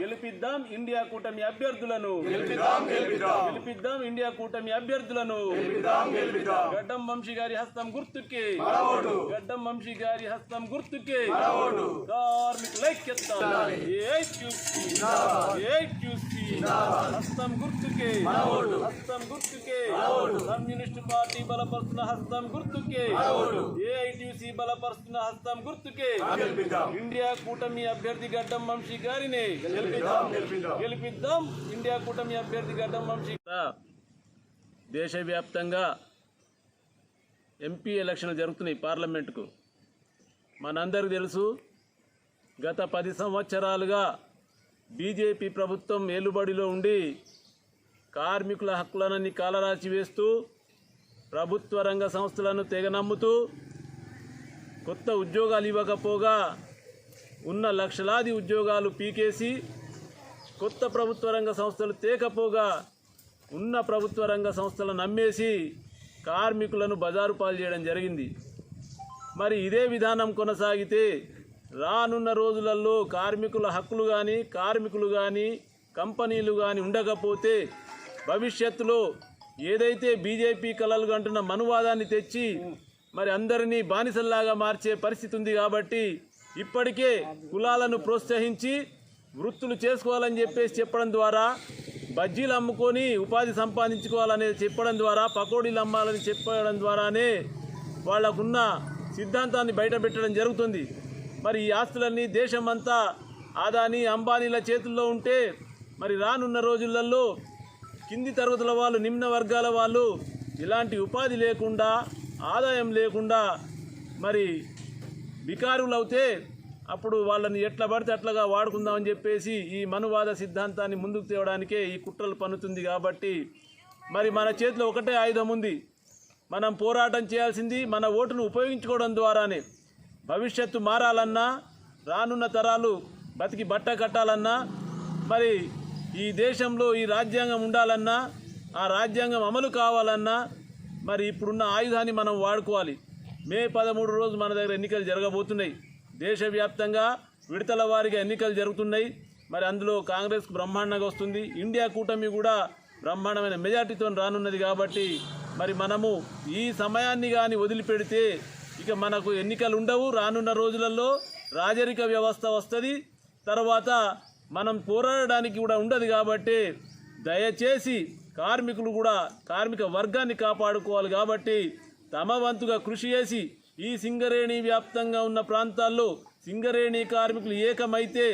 గెలిపిద్దాం ఇండియా కూటమి అభ్యర్థులను. గెలిపిద్దాం ఇండియా కూటమి అభ్యర్థులను. గడ్డం వంశీ గారి హస్తం గుర్తుకే. గడ్డం వంశీ గారి హస్తం గుర్తుకే. కార్మికుల ఐక్యత ఎయిట్ చూసి ఎయిట్ చూసి హస్తం గుర్తుకే. హస్తం గుర్తుకే. కమ్యూనిస్ట్ పార్టీ బలపరుస్తున్న హస్తం గుర్తుకే. ఏఐటిసి బలపరుస్తున్న హస్తం గుర్తుకే. ఇండియా కూటమి అభ్యర్థి గడ్డం వంశీ గారిని. గెలిపిద్దాం గెలిపిద్దాం. ఇండియా కూటమి అభ్యర్థి గడ్డం వంశీ. దేశవ్యాప్తంగా ఎంపీ ఎలక్షన్లు జరుగుతున్నాయి పార్లమెంటుకు. మనందరికీ తెలుసు గత పది సంవత్సరాలుగా బీజేపీ ప్రభుత్వం ఏలుబడిలో ఉండి కార్మికుల హక్కులనని కాలరాచి వేస్తూ ప్రభుత్వ రంగ సంస్థలను తెగనమ్ముతూ కొత్త ఉద్యోగాలు ఇవ్వకపోగా ఉన్న లక్షలాది ఉద్యోగాలు పీకేసి కొత్త ప్రభుత్వ రంగ సంస్థలు తేకపోగా ఉన్న ప్రభుత్వ రంగ సంస్థలను నమ్మేసి కార్మికులను బజారు పాలు చేయడం జరిగింది. మరి ఇదే విధానం కొనసాగితే రానున్న రోజులలో కార్మికుల హక్కులు కానీ కార్మికులు కానీ కంపెనీలు కానీ ఉండకపోతే భవిష్యత్తులో ఏదైతే బీజేపీ కలలు అంటున్న మనువాదాన్ని తెచ్చి మరి అందరినీ బానిసల్లాగా మార్చే పరిస్థితి ఉంది కాబట్టి ఇప్పటికే కులాలను ప్రోత్సహించి వృత్తులు చేసుకోవాలని చెప్పేసి చెప్పడం ద్వారా బజ్జీలు అమ్ముకొని ఉపాధి సంపాదించుకోవాలనేది చెప్పడం ద్వారా పకోడీలు అమ్మాలని చెప్పడం ద్వారానే వాళ్ళకున్న సిద్ధాంతాన్ని బయటపెట్టడం జరుగుతుంది. మరి ఈ ఆస్తులన్నీ దేశమంతా ఆదాని అంబానీల చేతుల్లో ఉంటే మరి రానున్న రోజులలో కింది తరగతుల వాళ్ళు నిమ్న వర్గాల వాళ్ళు ఇలాంటి ఉపాధి లేకుండా ఆదాయం లేకుండా మరి వికారులు అవుతే అప్పుడు వాళ్ళని ఎట్లా పడితే అట్లాగా వాడుకుందామని చెప్పేసి ఈ మనువాద సిద్ధాంతాన్ని ముందుకు తేవడానికే ఈ కుట్రలు పన్నుతుంది కాబట్టి మరి మన చేతిలో ఒకటే ఆయుధం ఉంది. మనం పోరాటం చేయాల్సింది మన ఓటును ఉపయోగించుకోవడం ద్వారానే. భవిష్యత్తు మారాలన్నా రానున్న తరాలు బతికి బట్ట కట్టాలన్నా మరి ఈ దేశంలో ఈ రాజ్యాంగం ఉండాలన్నా ఆ రాజ్యాంగం అమలు కావాలన్నా మరి ఇప్పుడున్న ఆయుధాన్ని మనం వాడుకోవాలి. మే పదమూడు రోజు మన దగ్గర ఎన్నికలు జరగబోతున్నాయి. దేశవ్యాప్తంగా విడతల వారిగా ఎన్నికలు జరుగుతున్నాయి. మరి అందులో కాంగ్రెస్కు బ్రహ్మాండంగా వస్తుంది. ఇండియా కూటమి కూడా బ్రహ్మాండమైన మెజార్టీతో రానున్నది కాబట్టి మరి మనము ఈ సమయాన్ని కానీ వదిలిపెడితే ఇక మనకు ఎన్నికలు ఉండవు రానున్న రోజులలో రాజరిక వ్యవస్థ వస్తుంది. తర్వాత మనం పోరాడడానికి కూడా ఉండదు కాబట్టి దయచేసి కార్మికులు కూడా కార్మిక వర్గాన్ని కాపాడుకోవాలి కాబట్టి తమ వంతుగా కృషి చేసి ఈ సింగరేణి వ్యాప్తంగా ఉన్న ప్రాంతాల్లో సింగరేణి కార్మికులు ఏకమైతే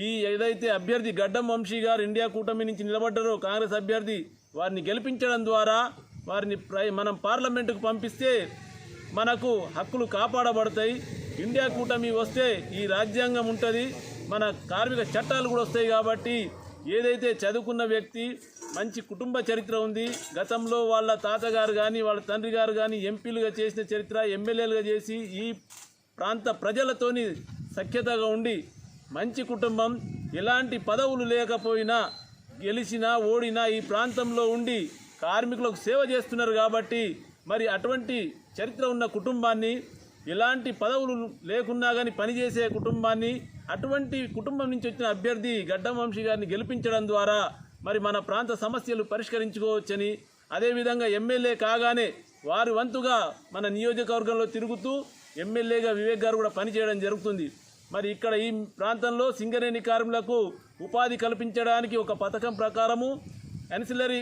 ఈ ఏదైతే అభ్యర్థి గడ్డం వంశీ గారు ఇండియా కూటమి నుంచి నిలబడ్డారో కాంగ్రెస్ అభ్యర్థి వారిని గెలిపించడం ద్వారా వారిని ప్రై- మనం పార్లమెంటుకు పంపిస్తే మనకు హక్కులు కాపాడబడతాయి. ఇండియా కూటమి వస్తే ఈ రాజ్యాంగం ఉంటుంది. మన కార్మిక చట్టాలు కూడా వస్తాయి కాబట్టి ఏదైతే చదువుకున్న వ్యక్తి మంచి కుటుంబ చరిత్ర ఉంది గతంలో వాళ్ళ తాతగారు కానీ వాళ్ళ తండ్రి గారు కానీ ఎంపీలుగా చేసిన చరిత్ర ఎమ్మెల్యేలుగా చేసి ఈ ప్రాంత ప్రజలతోని సఖ్యతగా ఉండి మంచి కుటుంబం ఎలాంటి పదవులు లేకపోయినా గెలిచినా ఓడినా ఈ ప్రాంతంలో ఉండి కార్మికులకు సేవ చేస్తున్నారు కాబట్టి మరి అటువంటి చరిత్ర ఉన్న కుటుంబాన్ని ఎలాంటి పదవులు లేకున్నా కానీ పనిచేసే కుటుంబాన్ని అటువంటి కుటుంబం నుంచి వచ్చిన అభ్యర్థి గడ్డం వంశీ గారిని గెలిపించడం ద్వారా మరి మన ప్రాంత సమస్యలు పరిష్కరించుకోవచ్చని అదేవిధంగా ఎమ్మెల్యే కాగానే వారి వంతుగా మన నియోజకవర్గంలో తిరుగుతూ ఎమ్మెల్యేగా వివేక్ గారు కూడా పనిచేయడం జరుగుతుంది. మరి ఇక్కడ ఈ ప్రాంతంలో సింగరేణి కార్మికులకు ఉపాధి కల్పించడానికి ఒక పథకం ప్రకారము అన్సిలరీ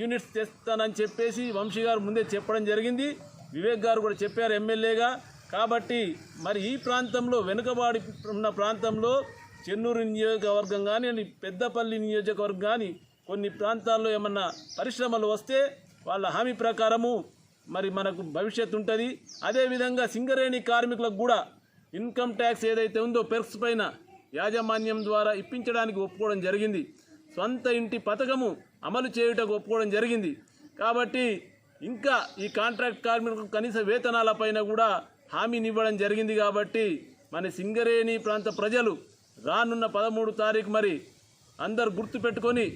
యూనిట్స్ తెస్తానని చెప్పేసి వంశీ గారు ముందే చెప్పడం జరిగింది. వివేక్ గారు కూడా చెప్పారు ఎమ్మెల్యేగా. కాబట్టి మరి ఈ ప్రాంతంలో వెనుకబాడి ఉన్న ప్రాంతంలో చెన్నూరు నియోజకవర్గం కానీ పెద్దపల్లి నియోజకవర్గం కానీ కొన్ని ప్రాంతాల్లో ఏమన్నా పరిశ్రమలు వస్తే వాళ్ళ హామీ ప్రకారము మరి మనకు భవిష్యత్తు ఉంటుంది. అదేవిధంగా సింగరేణి కార్మికులకు కూడా ఇన్కమ్ ట్యాక్స్ ఏదైతే ఉందో పెర్క్స్ పైన యాజమాన్యం ద్వారా ఇప్పించడానికి ఒప్పుకోవడం జరిగింది. సొంత ఇంటి పథకము అమలు చేయుటకు ఒప్పుకోవడం జరిగింది. కాబట్టి ఇంకా ఈ కాంట్రాక్ట్ కార్మికులకు కనీస వేతనాలపైన కూడా హామీనివ్వడం జరిగింది కాబట్టి మన సింగరేణి ప్రాంత ప్రజలు రానున్న పదమూడు తారీఖు మరి అందరు గుర్తుపెట్టుకొని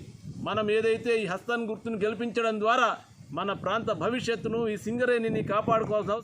మనం ఏదైతే ఈ హస్తాన్ గుర్తును గెలిపించడం ద్వారా మన ప్రాంత భవిష్యత్తును ఈ సింగరేణిని కాపాడుకోవాల్సిన